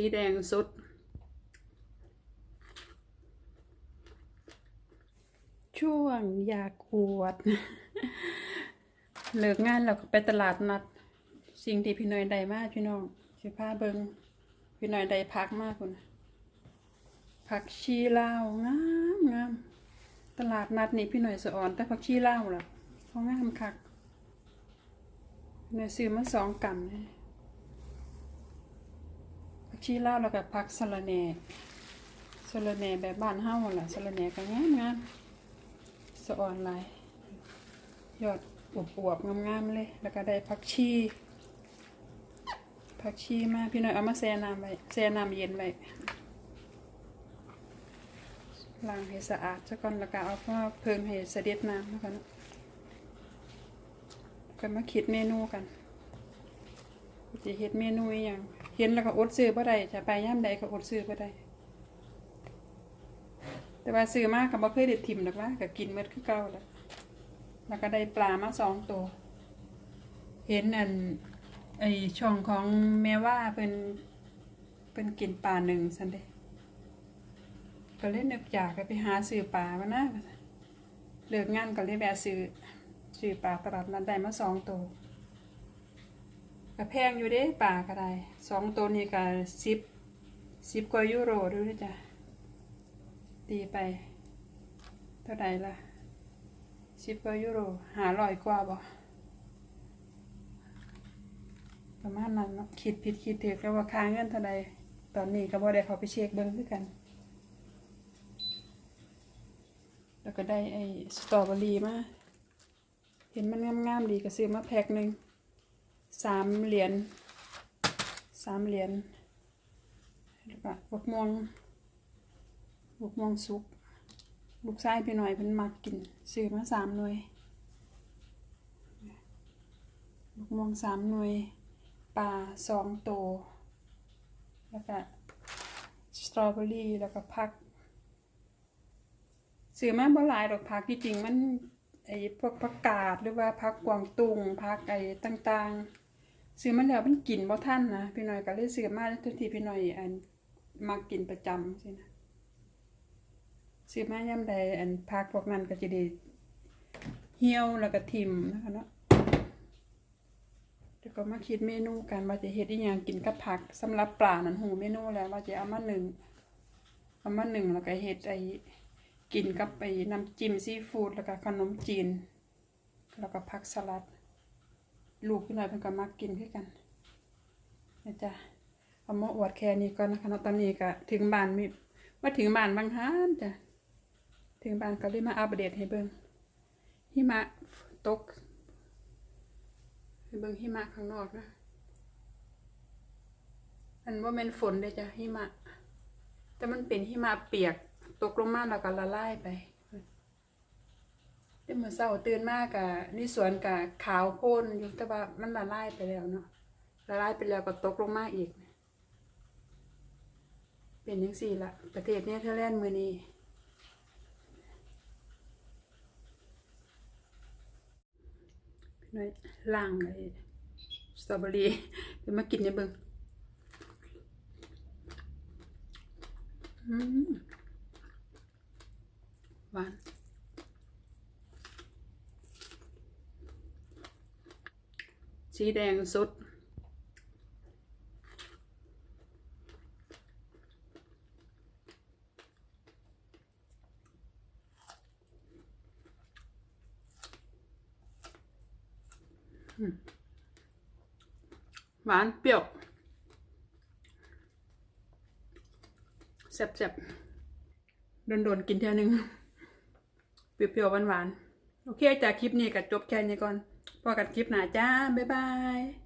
สีแดงสุดช่วงอยากอวด เลิกงานแล้วก็ไปตลาดนัด สิ่งที่พี่น้อยได้มากพี่น้องสิพาเบิงพี่น้อยได้พักมากคุณผักชีลาวงามงามตลาดนัดนี่พี่น้อยสะออนแต่ผักชีลาวล่ะเขางามคักพี่อยซื้อมาสองกำเลยผัก ชีลาแล้วก็ผักสะระแหน่สะระแหน่แบบบ้านเฮาล่ะสะระแหน่ก็งามงามสะอ่อนหลายยอดอวบๆงามๆเลย แล้วก็ได้ผักชีผักชีมาพี่น้อยเอามาแช่น้ำไว้แช่น้ำเย็นไว้ล้างให้สะอาดซะก่อนแล้วก็เอามาเพิ่มให้เสด็จน้ำนะคะเนก็มาคิดเมนูกันจะเฮ็ดเมนูอย่าง เห็นแล้วก็อดซื้อบ่ได้จะไปย่ามใดก็อดซื้อบ่ได้แต่ว่าซื้อมากก็บ่เคยได้ทิมดอกว่าก็กินหมดคือเก่าแล้วแล้วก็ได้ปลามาสองตัว เห็นอันไอช่องของแม่ว่าเป็นเป็นกินปลาหนึ่งสันเดก็เลยนึกอยากไปหาซื้อปลามานะเลิกงานก็เลยแวะซื้อซื้อปลาตลาดนั้นได้มาสองตัว ก็แพงอยู่เด้ปลาก็ได้สองตัวนี้ก็สิบสิบกว่ายูโรดูนะจ๊ะตีไป เท่าไหร่ล่ะสิบกว่ายูโรหาร้อยกว่าบ่ประมาณนั้นเนาะคิดผิดคิดถูกแล้วว่าค่างเงินเท่าใดตอนนี้ก็บ่ได้เขาไปเช็คเบิ่งคือกัน แล้วก็ได้ไอ้สตรอเบอรี่มา เห็นมันงามๆดีก็ซื้อมาแพ็คหนึ่ง สามเหรียญสามเหรียญแล้วก็บกม่วงบกม่วงสุกลูกชายพี่หน่อยเพิ่นมักกินซื้อมาสามหน่วยบกม่วงสามหน่วยปลาสองตัวแล้วก็สตรอเบอรี่แล้วก็ผักซื้อมาบ่หลายดอกผักที่จริงมันไอ้พวกผักกาดหรือว่าผักกวางตุงผักไอ้ต่างๆ ซื้อมาแล้วมันกินบ่ทันนะพี่น้อยก็เลยซื้อมาทุกทีพี่น้อยอันมากินประจำสินะซื้อมายามใดอันผักพวกนั้นก็จะได้เหี่ยวแล้วก็ทิมนะคะเนาะเดี๋ยวก็มาคิดเมนูกันว่าจะเฮ็ดอีหยังกินกับผักสำหรับปลานั้นหูเมนูแล้วว่าจะเอามาหนึ่งเอามาหนึ่งแล้วก็เฮ็ดไอ้กินกับไอ้น้ำจิ้มซีฟู้ดแล้วก็ขนมจีน แล้วก็ผักสลัด ลูกพี่น้อยเพิ่นก็มักกินคือกันนะจ๊ะเอามาอวดแค่นี้ก่อนนะคะเนาะตอนนี้ก็ถึงบ้านมีมาถึงบ้านบางฮานจ้ะถึงบ้านก็เลยมาอัปเดตให้เบิ่งหิมะตกไปเบิ่งหิมะข้างนอกนะอันว่าเป็นฝนเลยจ้ะหิมะ แต่มันเป็นหิมะเปียกตกลงมาแล้วก็ละลายไป เดี๋ยวเมื่อเช้าตื่นมากกะนี่สวนกะขาวโพลนอยู่แต่ว่ามันละลายไปแล้วเนาะละลายไปแล้วก็ตกลงมาอีก เป็นยังสี่ละประเทศเนเธอร์แลนด์มือนี้น้อยล่างเลยสตรอเบอรี่เดี๋ยวมากินในเบิงอืมหวาน สีแดงสด หวานเปรี้ยวแซ่บๆโดนๆกินเท่านึง เปรี้ยวๆหวานๆ โอเคจากคลิปนี้ก็จบแค่นี้ก่อน พอกันคลิปหน้าจ้า บ๊ายบาย